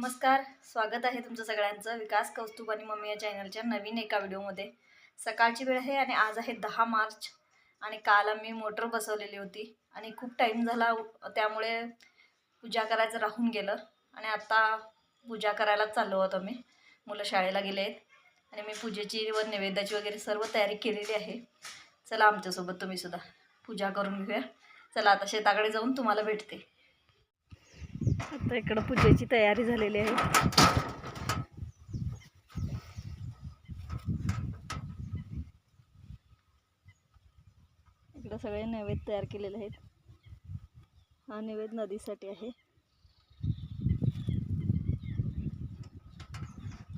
नमस्कार स्वागत आहे तुमचं सगळ्यांचं विकास कौस्तुभ आणि मम्मी या चॅनलच्या नवीन एका व्हिडिओमध्ये. सकाळची वेळ आहे आणि आज आहे दहा मार्च आणि काल आम्ही मोटर बसवलेली होती आणि खूप टाईम झाला त्यामुळे पूजा करायचं राहून गेलं आणि आता पूजा करायला चाललो आहोत आम्ही. मुलं शाळेला गेले आहेत आणि मी पूजेची व नैवेद्याची वगैरे सर्व तयारी केलेली आहे. चला आमच्यासोबत तुम्ही सुद्धा पूजा करून घेऊया. चला आता शेताकडे जाऊन तुम्हाला भेटते. आता इकडं पूजेची तयारी झालेली आहे. इकडं सगळे नैवेद्य तयार केलेले आहेत. हा नैवेद्य नदीसाठी आहे.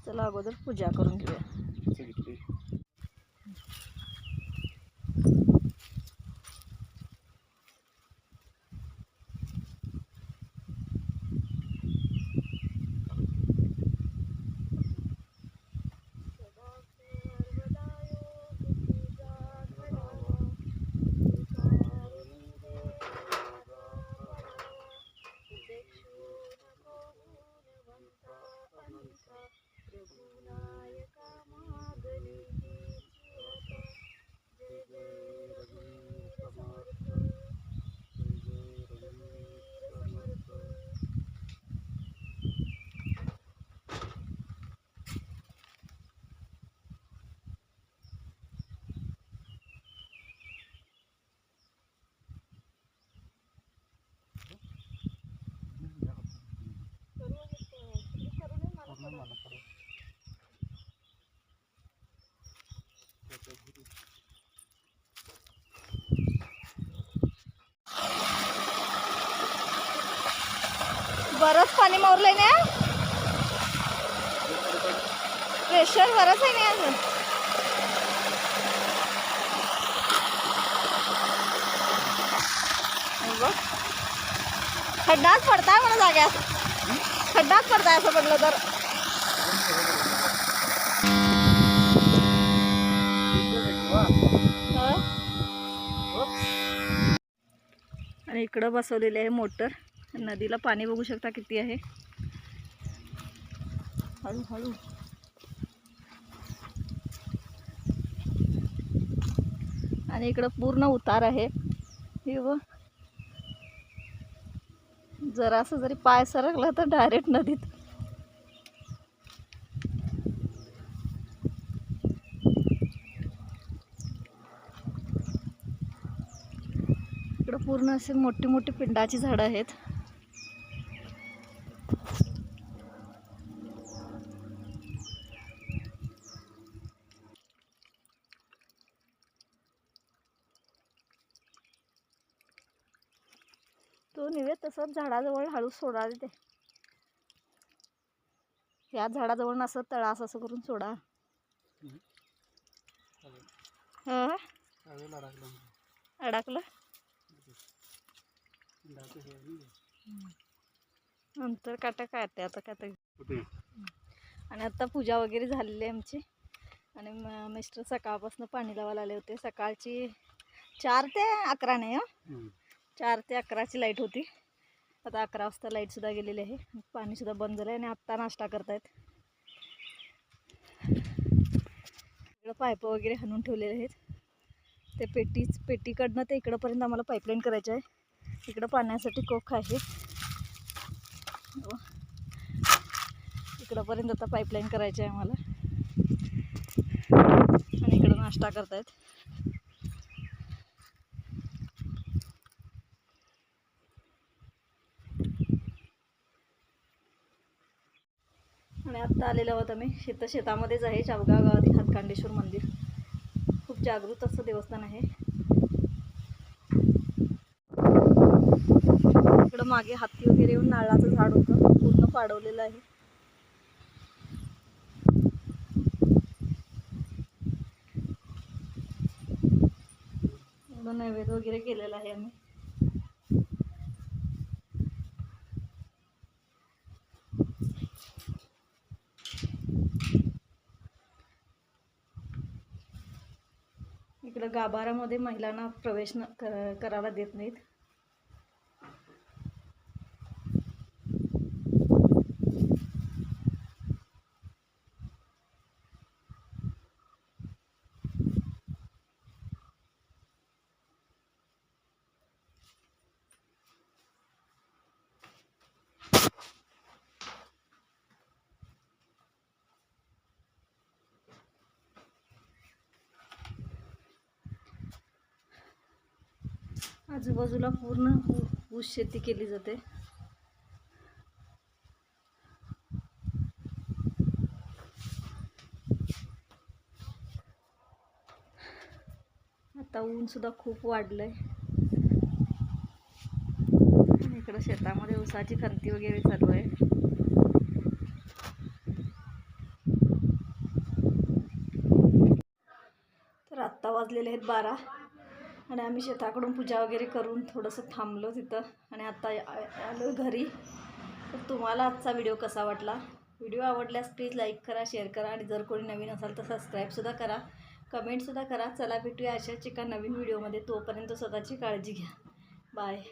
चला अगोदर पूजा करून घेऊया. बरंच पाणी मारलंय ना? प्रेशर बरंच आहे ना अजून? खड्डाच पडताय म्हणा जाग्यात. खड्डाच पडताय असं म्हटलं तर. इकडं बसवलेली आहे मोटर. नदीला पाणी बघू शकता किती आहे. हळू हळू आणि इकडं पूर्ण उतार आहे. हे व जरासं जरी पाय सरकला तर डायरेक्ट नदीत इकडं पूर्ण असे मोठी मोठी पिंडाची झाडं आहेत. तो निवे तसंच झाडाजवळ हळू सोडा देते या झाडाजवळ नसं तळास असं करून सोडा. हं? अडकलं. नंतर काटा काय ते आता काय ते आणि आता पूजा वगैरे झालेली आहे आमची. आणि मिस्टर सकाळपासून पाणी लावायला आले होते. सकाळची चार ते अकरा नाही हं. चार ते अकराची लाइट होती. आता अकरा वाजता लाईटसुद्धा गेलेली आहे. पाणीसुद्धा बंद झालं आहे आणि आत्ता नाश्ता करतायत. इकडं पाईप वगैरे हाणून ठेवलेले आहेत. ते पेटीच पेटीकडनं ते इकडंपर्यंत आम्हाला पाईपलाईन करायचं आहे. इकडं पाण्यासाठी कोक आहे. इकडंपर्यंत आता पाईपलाईन करायची आहे आम्हाला. आणि इकडं नाश्ता करतायत. आणि आत्ता आलेलो आहोत आम्ही. शेत शेतामध्येच आहे. चावगाव गावातील हातकांडेश्वर मंदिर. खूप जागृत असं देवस्थान आहे. इकडं मागे हत्ती वगैरे येऊन नारळाचं झाड होतं. पूर्ण पाडवलेलं आहे. नैवेद्य वगैरे केलेलं आहे आम्ही. इकडं गाभारामध्ये महिलांना प्रवेश न क- करायला देत नाहीत. आजूबाजूला पूर्ण ऊ- ऊस शेती केली जाते. आता ऊन सुद्धा खूप वाढलंय. आहे इकडं शेतामध्ये ऊसाची खंती वगैरे चालू आहे. तर आत्ता वाजलेले आहेत बारा. आणि आम्ही शेताकडून पूजा वगैरे करून थोडंसं थांबलो तिथं आणि आत्ता आलो घरी. तर तुम्हाला आजचा व्हिडिओ कसा वाटला? व्हिडिओ आवडल्यास प्लीज लाईक करा शेअर करा आणि जर कोणी नवीन असाल तर सबस्क्राईबसुद्धा करा. कमेंटसुद्धा करा. चला भेटूया अशाच एका नवीन व्हिडिओमध्ये. तोपर्यंत स्वतःची काळजी घ्या. बाय.